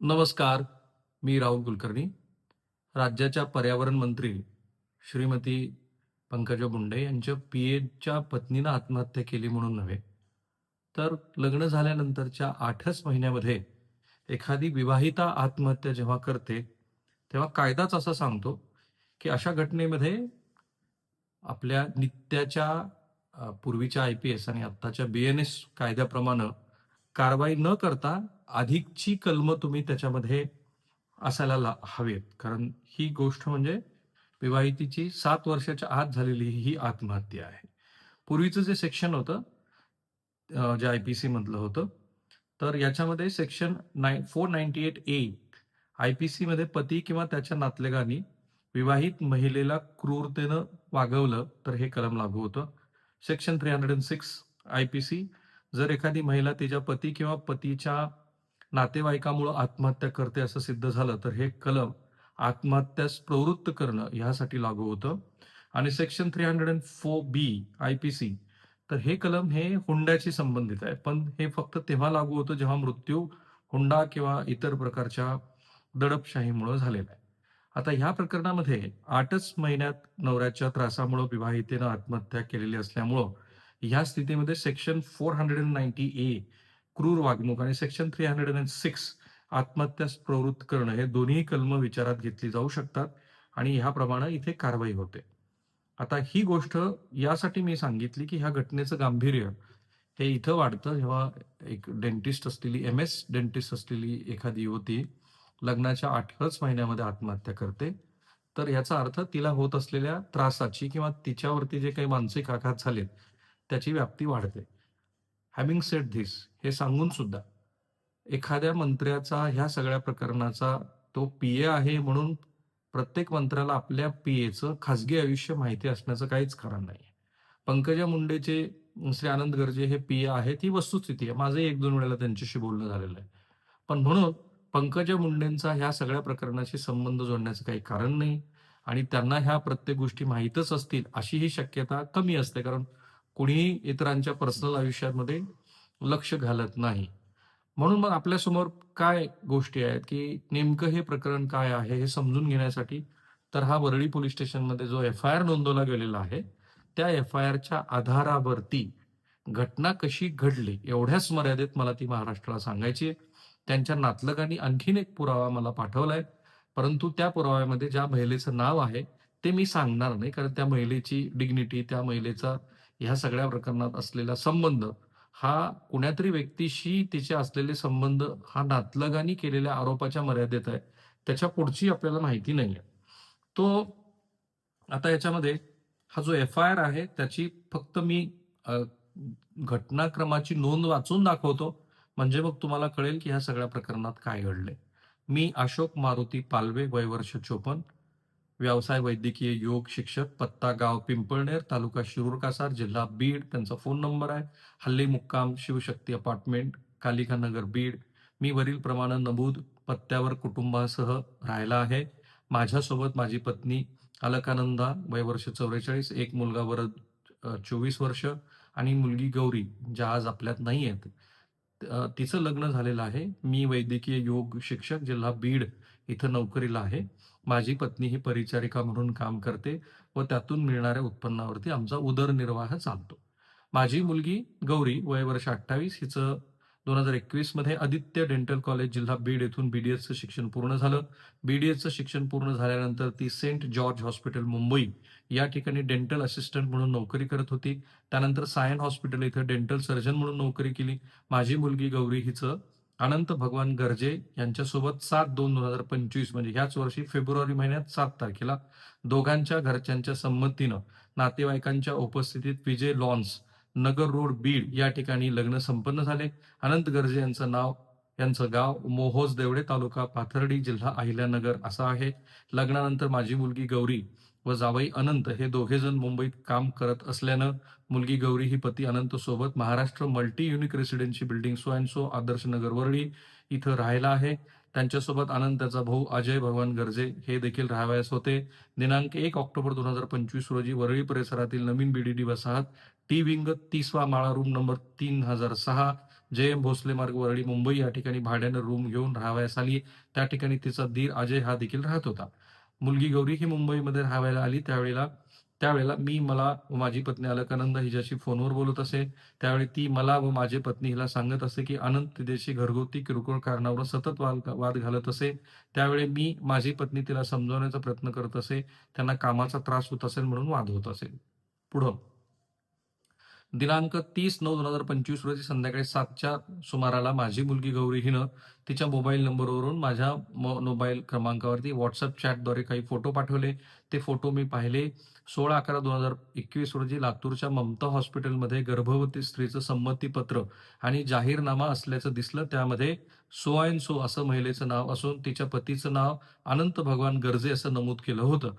नमस्कार मी राहुल कुलकर्णी. राज्याच्या पर्यावरण मंत्री श्रीमती पंकजा मुंडे यांच्या पी एच्या पत्नीनं आत्महत्या केली म्हणून नव्हे तर लग्न झाल्यानंतरच्या आठच महिन्यामध्ये एखादी विवाहिता आत्महत्या जेव्हा करते तेव्हा कायदाच असं सांगतो की अशा घटनेमध्ये आपल्या नित्याच्या पूर्वीच्या आय पी एस आणि आत्ताच्या बी एन एस कायद्याप्रमाणे कारवाई न करता अधिकची कलमं तुम्ही त्याच्यामध्ये असायला ला- हवेत. कारण ही गोष्ट म्हणजे विवाहितीची सात वर्षाच्या आत झालेली ही आत्महत्या आहे. पूर्वीचं जे सेक्शन होतं जे आय पी सी मधलं होतं तर याच्यामध्ये section nine four ninety eight A I P C मध्ये पती किंवा त्याच्या नातलेगांनी विवाहित महिलेला क्रूरतेनं वागवलं तर हे कलम लागू होतं. Section three hundred and six I P C जर एखादी महिला तिच्या पती किंवा पतीच्या नातेवाईकामुळे आत्महत्या करते असं सिद्ध झालं तर हे कलम आत्महत्यास प्रवृत्त करणं ह्यासाठी लागू होतं. आणि section three hundred and four B I P C तर हे कलम हे हुंड्याशी संबंधित आहे. पण हे फक्त तेव्हा लागू होतं जेव्हा मृत्यू हुंडा किंवा इतर प्रकारच्या दडपशाहीमुळे झालेला आहे. आता ह्या प्रकरणामध्ये आठच महिन्यात नवऱ्याच्या त्रासामुळे विवाहितेनं आत्महत्या केलेली असल्यामुळं ह्या स्थितीमध्ये section four hundred and ninety A क्रूर वागणूक आणि section three hundred and six आत्महत्यास प्रवृत्त करणं हे दोन्ही कलम विचारात घेतली जाऊ शकतात आणि ह्याप्रमाणे इथे कारवाई होते. आता ही गोष्ट यासाठी मी सांगितली की ह्या घटनेचं गांभीर्य हे इथं वाढतं. जेव्हा एक डेंटिस्ट असलेली एम एस डेंटिस्ट असलेली एखादी युवती लग्नाच्या आठच महिन्यामध्ये आत्महत्या करते तर याचा अर्थ तिला होत असलेल्या त्रासाची किंवा तिच्यावरती जे काही मानसिक आघात झालेत त्याची व्याप्ती वाढते. हॅव्हिंग सेट धिस हे सांगून सुद्धा एखाद्या मंत्र्याचा ह्या सगळ्या प्रकरणाचा तो पीए आहे म्हणून प्रत्येक मंत्र्याला आपल्या पीएचं खासगी आयुष्य माहिती असण्याचं काहीच कारण नाही पंकजा मुंडेचे श्री आनंद गर्जे हे पीए आहेत ही वस्तुस्थिती आहे. माझंही एक दोन वेळेला त्यांच्याशी बोलणं झालेलं आहे. पण म्हणून पंकजा मुंडेंचा ह्या सगळ्या प्रकरणाशी संबंध जोडण्याचं काही कारण नाही आणि त्यांना ह्या प्रत्येक गोष्टी माहीतच असतील अशी ही शक्यता कमी असते. कारण कुणीही इतरांच्या पर्सनल आयुष्यामध्ये लक्ष घालत नाही. म्हणून मग आपल्यासमोर काय गोष्टी आहेत की नेमकं हे प्रकरण काय आहे हे समजून घेण्यासाठी तर हा वरळी पोलीस स्टेशनमध्ये जो एफ आय आर नोंदवला गेलेला आहे त्या एफ आय आरच्या आधारावरती घटना कशी घडली एवढ्याच मर्यादेत मला ती महाराष्ट्राला सांगायची आहे. त्यांच्या नातलगांनी आणखीन एक पुरावा मला पाठवलाय परंतु त्या पुराव्यामध्ये ज्या महिलेचं नाव आहे ते मी सांगणार नाही कारण त्या महिलेची डिग्निटी त्या महिलेचा ह्या सगळ्या प्रकरणात असलेला संबंध हा कुण्यातरी व्यक्तीशी तिचे असलेले संबंध हा नातलगानी केलेल्या आरोपाच्या मर्यादेत आहे. त्याच्या पुढची आपल्याला माहिती नाहीये. तो आता याच्यामध्ये हा जो एफ आय आर आहे त्याची फक्त मी घटनाक्रमाची नोंद वाचून दाखवतो. म्हणजे मग तुम्हाला कळेल की ह्या सगळ्या प्रकरणात काय घडले मी अशोक मारुती पालवे वय वर्ष चोपन्न. व्यवसाय वैद्यकीय योग शिक्षक पत्ता गाव पिंपळनेर तालुका शिरूर कासार जिल्हा बीड त्यांचा फोन नंबर आहे. हल्ली मुक्काम शिवशक्ती अपार्टमेंट कालिका नगर बीड. मी वरील प्रमाणे नमूद पत्त्यावर कुटुंबासह राहिला आहे. माझ्यासोबत माझी पत्नी अलकानंदा वय वर्ष चौवेचाळीस एक मुलगा वरद चोवीस वर्ष आणि मुलगी गौरी ज्या आज आपल्यात नाही आहेत. तिचं लग्न झालेलं आहे. मी वैद्यकीय योग शिक्षक जिल्हा बीड इथं नोकरीला आहे. माझी पत्नी ही परिचारिका म्हणून काम करते व त्यातून मिळणाऱ्या उत्पन्नावरती आमचा उदरनिर्वाह चालतो. माझी मुलगी गौरी वय वर्ष अठ्ठावीस हिचं दोन हजार एकवीसमध्ये आदित्य डेंटल कॉलेज जिल्हा बीड येथून बीडीएसचं शिक्षण पूर्ण झालं. बीडीएसचं शिक्षण पूर्ण झाल्यानंतर ती सेंट जॉर्ज हॉस्पिटल मुंबई या ठिकाणी डेंटल असिस्टंट म्हणून नोकरी करत होती. त्यानंतर सायन हॉस्पिटल इथं डेंटल सर्जन म्हणून नोकरी केली. माझी मुलगी गौरी हिचं अनंत भगवान गर्जे यांच्यासोबत सात दोन दोन हजार पंचवीस म्हणजे ह्याच वर्षी फेब्रुवारी महिन्यात सात तारखेला दोघांच्या घरच्यांच्या संमतीनं नातेवाईकांच्या उपस्थितीत विजय लॉन्स नगर रोड बीड या ठिकाणी लग्न संपन्न झाले. अनंत गर्जे यांचं नाव यांचं गाव मोहोज देवडे तालुका पाथर्डी जिल्हा अहिल्यानगर असा आहे. लग्नानंतर माझी मुलगी गौरी व जावई अनंत हे दोघे जण मुंबईत काम करत असल्यानं मुलगी गौरी ही पती अनंत सोबत Maharashtra multi unique residency building so and so Adarsh Nagar Worli इथं राहायला आहे. त्यांच्यासोबत आनंद भाऊ अजय भगवान गर्जे हे देखील राहावयास होते. दिनांक एक ऑक्टोबर दोन हजार पंचवीस रोजी वरळी परिसरातील नवीन बीडीडी वसाहत टी विंग तिसवा माळा रूम नंबर तीन हजार सहा जे एम भोसले मार्ग वरळी मुंबई या ठिकाणी भाड्यानं रूम घेऊन राहावयास आली. त्या ठिकाणी तिचा दीर अजय हा देखील राहत होता. मुलगी गौरी ही मुंबईमध्ये राहायला आली. त्यावेळेला त्यावेळेला मी मला व माझी पत्नी अलकानंद हिच्याशी फोनवर बोलत असे. त्यावेळी ती मला व माझी पत्नी हिला सांगत असे की अनंत तिच्याशी घरगुती किरकोळ कारणावर सतत वाद वाद घालत असे. त्यावेळी मी माझी पत्नी तिला समजवण्याचा प्रयत्न करत असे. त्यांना कामाचा त्रास होत असेल म्हणून वाद होत असेल पुढं. दिनांक तीस नऊ दोन हजार पंचवीस रोजी संध्याकाळी सातच्या सुमाराला माझी मुलगी गौरी हिनं तिच्या मोबाईल नंबरवरून माझ्या मो- मोबाईल क्रमांकावरती व्हॉट्सअप चॅटद्वारे काही फोटो पाठवले. ते फोटो मी पाहिले सोळा अकरा दोन हजार एकवीस रोजी लातूरच्या ममता हॉस्पिटलमध्ये गर्भवती स्त्रीचं संमतीपत्र आणि जाहीरनामा असल्याचं दिसलं. त्यामध्ये सो अँड सो असं महिलेचं नाव असून तिच्या पतीचं नाव अनंत भगवान गर्जे असं नमूद केलं होतं.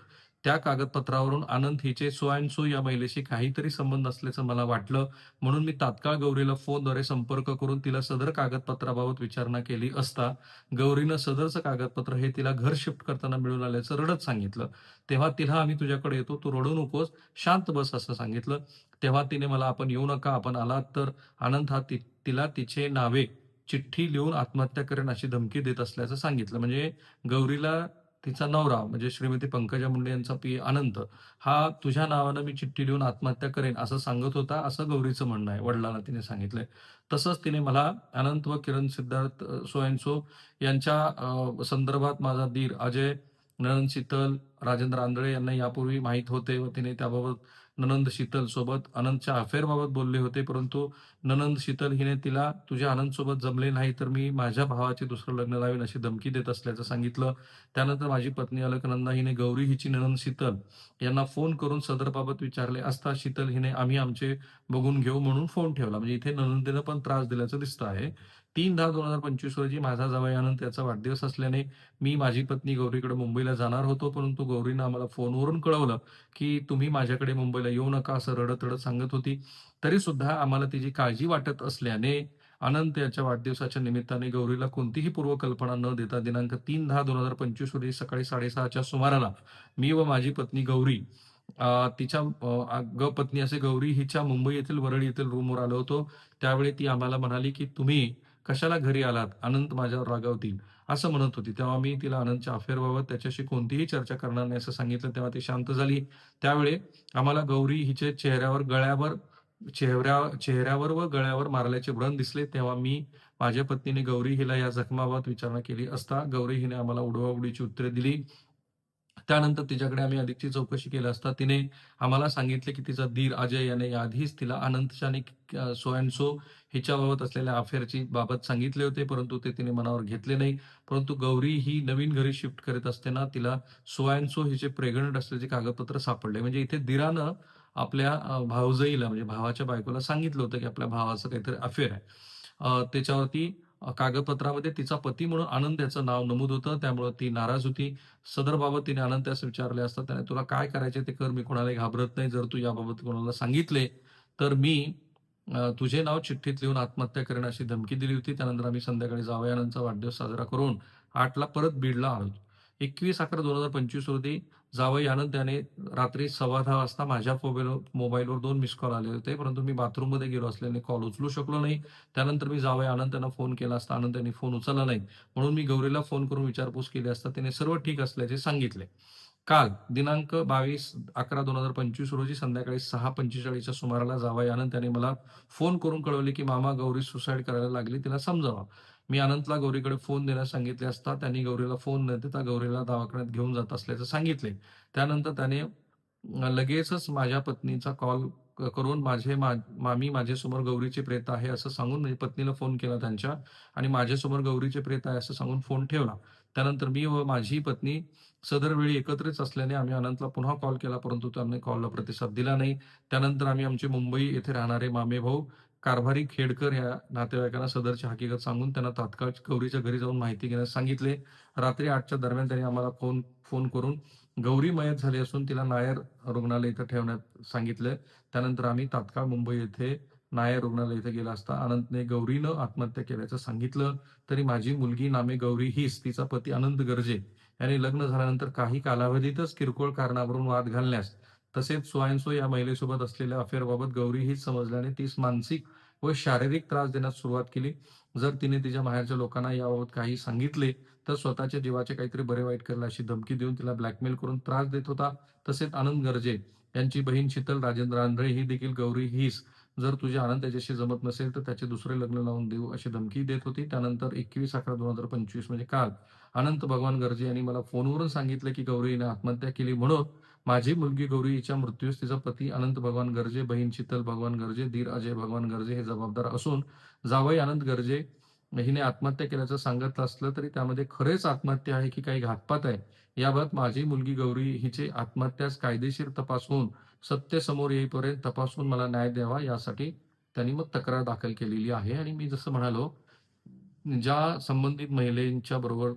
त्या कागदपत्रावरून आनंद हिचे सो अँड सो या महिलेशी काहीतरी संबंध असल्याचं मला वाटलं. म्हणून मी तात्काळ गौरीला फोनद्वारे संपर्क करून तिला सदर कागदपत्राबाबत विचारणा केली असता गौरीनं सदरचं कागदपत्र हे तिला घर शिफ्ट करताना मिळून आल्याचं रडत सांगितलं. तेव्हा तिला आम्ही तुझ्याकडे येतो तू रडू नकोस शांत बस असं सांगितलं. तेव्हा तिने मला आपण येऊ नका आपण आलात तर आनंद हा ति- तिला तिचे नावे चिठ्ठी लिहून आत्महत्या करेन अशी धमकी देत असल्याचं सांगितलं. म्हणजे गौरीला तिचा नवरा म्हणजे श्रीमती पंकजा मुंडे यांचा पी. अनंत हा तुझ्या नावानं मी चिठ्ठी लिहून आत्महत्या करेन असं सांगत होता असं गौरीचं म्हणणं आहे. वडिलांना तिने सांगितलंय. तसंच तिने मला अनंत व किरण सिद्धार्थ सो सो यांच्या संदर्भात माझा दीर अजय ननंद शीतल राजेंद्र आंधळे यांना यापूर्वी माहीत होते व तिने त्याबाबत ननंद शीतल सोबत. अनंतच्या अफेअरबाबत बोलले होते परंतु ननंद शीतल हिने तिला तुझ्या आनंद सोबत जमले नाही तर मी माझ्या भावाचे दुसरं लग्न लावेन अशी धमकी देत असल्याचं सांगितलं. त्यानंतर माझी पत्नी अलकनंदा हिने गौरी हिची ननंद शीतल यांना फोन करून सदरबाबत विचारले असता शीतल हिने आम्ही आमचे बघून घेऊ म्हणून फोन ठेवला. म्हणजे इथे ननंदेनं पण त्रास दिल्याचं दिसतं आहे. तीन दहा दोन हजार पंचवीस रोजी माझा जवळ आनंद याचा वाढदिवस असल्याने मी माझी पत्नी गौरीकडे मुंबईला जाणार होतो परंतु गौरीनं आम्हाला फोनवरून कळवलं की तुम्ही माझ्याकडे मुंबईला येऊ नका असं रडत रडत सांगत होती. तरी सुद्धा आम्हाला तिची काळजी वाटत असल्याने अनंत याच्या वाढदिवसाच्या निमित्ताने गौरीला कोणतीही पूर्वकल्पना न देता दिनांक तीन दहा दोन हजार पंचवीस रोजी सकाळी साडेसहाच्या सुमाराला मी व माझी पत्नी गौरी तिच्या ग पत्नी असे गौरी हिच्या मुंबई येथील वरळी येथील रूमवर आलो होतो. त्यावेळी ती आम्हाला म्हणाली की तुम्ही कशाला घरी आलात? अनंत माझ्यावर रागावतील. असं म्हणत होती. तेव्हा मी तिला अनंतच्या अफेअरबाबत त्याच्याशी कोणतीही चर्चा करणार नाही असं सांगितलं. तेव्हा ती शांत झाली. त्यावेळी आम्हाला गौरी हिचे चेहऱ्यावर गळ्यावर चेहऱ्या चेहऱ्यावर व गळ्यावर मारल्याचे व्रण दिसले. तेव्हा मी माझ्या पत्नीने गौरी हिला या जखमाबाबत विचारणा केली असता गौरी हिने आम्हाला उडवाउडीची उत्तरे दिली. त्यानंतर तिच्याकडे आम्ही अधिकची चौकशी केली असता तिने आम्हाला सांगितले की तिचा धीर अजय याने आधीच तिला अनंतशाने सो अँड सो हिच्याबाबत असलेल्या अफेअरची बाबत सांगितले होते परंतु ते तिने मनावर घेतले नाही. परंतु गौरी ही नवीन घरी शिफ्ट करत असताना तिला सो अँड सो हिचे प्रेग्नंट असल्याचे कागदपत्र सापडले. म्हणजे इथे दिरानं आपल्या भावजईला म्हणजे भावाच्या बायकोला सांगितलं होतं की आपल्या भावाचं काहीतरी अफेअर आहे. त्याच्यावरती कागदपत्रामध्ये तिचा पती म्हणून आनंद याचं नाव नमूद होतं. त्यामुळे ती नाराज होती. सदरबाबत तिने आनंद त्यास विचारले असता त्याने तुला काय करायचे ते कर. मी कोणालाही घाबरत नाही. जर तू याबाबत कोणाला सांगितले तर मी तुझे नाव चिठ्ठीत लिहून आत्महत्या करेन अशी धमकी दिली होती. त्यानंतर आम्ही संध्याकाळी जावयानंदचा वाढदिवस साजरा करून आठला परत बीडला आलो एकवीस अकरा दोन हजार पंचवीस रोजी जावई आनंद याने रात्री सव्वा दहा वाजता माझ्या मोबाईल मोबाईलवर दोन मिस कॉल आले होते. परंतु मी बाथरूममध्ये गेलो असल्याने कॉल उचलू शकलो नाही. त्यानंतर मी जावई आनंद त्यांना फोन केला असता. आनंद त्यांनी फोन उचलला नाही. म्हणून मी गौरीला फोन करून विचारपूस केली असता. तिने सर्व ठीक असल्याचे सांगितले. काल दिनांक बावीस अकरा दोन हजार पंचवीस रोजी संध्याकाळी सहा पंचेचाळीसच्या सुमाराला जावई आनंद त्याने मला फोन करून कळवले की मामा गौरी सुसाईड करायला लागली. तिला समजावा. मी अनंतला गौरीकडे फोन देण्यास सांगितले असता त्यांनी गौरीला फोन न देता गौरीला दवाखान्यात घेऊन जात असल्याचं सांगितले. त्यानंतर त्याने लगेचच माझ्या पत्नीचा कॉल करून माझे मा- मामी माझ्यासमोर गौरीचे प्रेत आहे असं सांगून म्हणजे पत्नीला फोन केला त्यांच्या आणि माझ्यासमोर गौरीचे प्रेत आहे असं सांगून फोन ठेवला. त्यानंतर मी व माझी पत्नी सदर वेळी एकत्रित असल्याने आम्ही अनंतला पुन्हा कॉल केला परंतु त्यांनी कॉलला प्रतिसाद दिला नाही. त्यानंतर आम्ही आमचे मुंबई येथे राहणारे मामे भाऊ कारभारी खेडकर या नातेवाईकांना सदरची हकीकत सांगून त्यांना तात्काळ गौरीच्या घरी जाऊन माहिती घेण्यास सांगितले. रात्री आठच्या दरम्यान त्यांनी आम्हाला फोन फोन करून गौरी मयत झाली असून तिला नायर रुग्णालय इथं ठेवण्यात सांगितलं. त्यानंतर आम्ही तात्काळ मुंबई येथे नायर रुग्णालय इथे गेला असता अनंतने गौरीनं आत्महत्या केल्याचं सांगितलं. तरी माझी मुलगी नामे गौरी हीच तिचा पती अनंत गर्जे. यांनी लग्न झाल्यानंतर काही कालावधीतच किरकोळ कारणावरून वाद घालण्यास तसेच सो या महिलेसोबत असलेल्या अफेअरबाबत गौरी हीच समजल्याने तीस मानसिक व शारीरिक त्रास देण्यास सुरुवात केली. जर तिने तिच्या माहेरच्या लोकांना याबाबत काही सांगितले तर स्वतःच्या जीवाचे काहीतरी बरे वाईट करेल अशी धमकी देऊन तिला ब्लॅकमेल करून त्रास देत होता. तसेच आनंद गर्जे यांची बहीण शीतल राजेंद्र आंधळे ही देखील गौरी हीस जर तुझे आनंद त्याच्याशी जमत नसेल तर त्याचे दुसरे लग्न लावून देऊ अशी धमकी देत होती. त्यानंतर एकवीस अकरा दोन हजार पंचवीस म्हणजे काल. अनंत भगवान गर्जे यांनी मला फोनवरून सांगितलं की गौरीने आत्महत्या केली म्हणून माझी मुलगी गौरी हिच्या मृत्यूस तिचा पती अनंत भगवान गर्जे बहीण शीतल भगवान गर्जे धीर अजय भगवान गर्जे हे जबाबदार असून जावई आनंद गर्जे हिने आत्महत्या केल्याचं सांगितलं असलं तरी त्यामध्ये खरेच आत्महत्या आहे की काही घातपात आहे? याबाबत माझी मुलगी गौरी हिचे आत्महत्यास कायदेशीर तपास होऊन सत्य समोर येईपर्यंत तपासून मला न्याय द्यावा यासाठी त्यांनी मग तक्रार दाखल केलेली आहे. आणि मी जसं म्हणालो ज्या संबंधित महिलेच्या बरोबर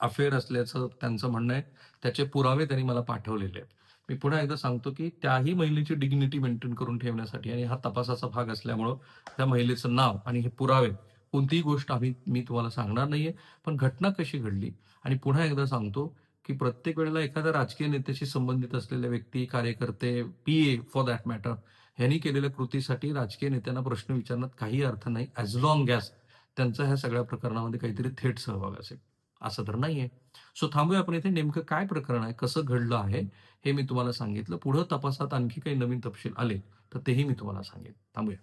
अफेअर असल्याचं त्यांचं म्हणणं आहे. त्याचे पुरावे त्यांनी मला पाठवलेले आहेत. मी पुन्हा एकदा सांगतो की त्याही महिलेची डिग्निटी मेंटेन करून ठेवण्यासाठी आणि हा तपासाचा भाग असल्यामुळं त्या महिलेचं नाव आणि हे पुरावे कोणतीही गोष्ट आम्ही मी तुम्हाला सांगणार नाहीये. पण घटना कशी घडली आणि पुन्हा एकदा सांगतो की प्रत्येक वेळेला एखाद्या राजकीय नेत्याशी संबंधित असलेल्या व्यक्ती कार्यकर्ते P A for that matter ह्यांनी केलेल्या कृतीसाठी राजकीय नेत्यांना प्रश्न विचारण्यात काही अर्थ नाही ॲज लॉंग गॅस त्यांचा ह्या सगळ्या प्रकरणामध्ये काहीतरी थेट सहभाग असेल. असं तर नाहीये. सो थांबूया आपण इथे नेमकं काय प्रकरण आहे कसं घडलं आहे हे मी तुम्हाला सांगितलं. पुढं तपासात आणखी काही नवीन तपशील आले तर तेही मी तुम्हाला सांगेन. थांबूया.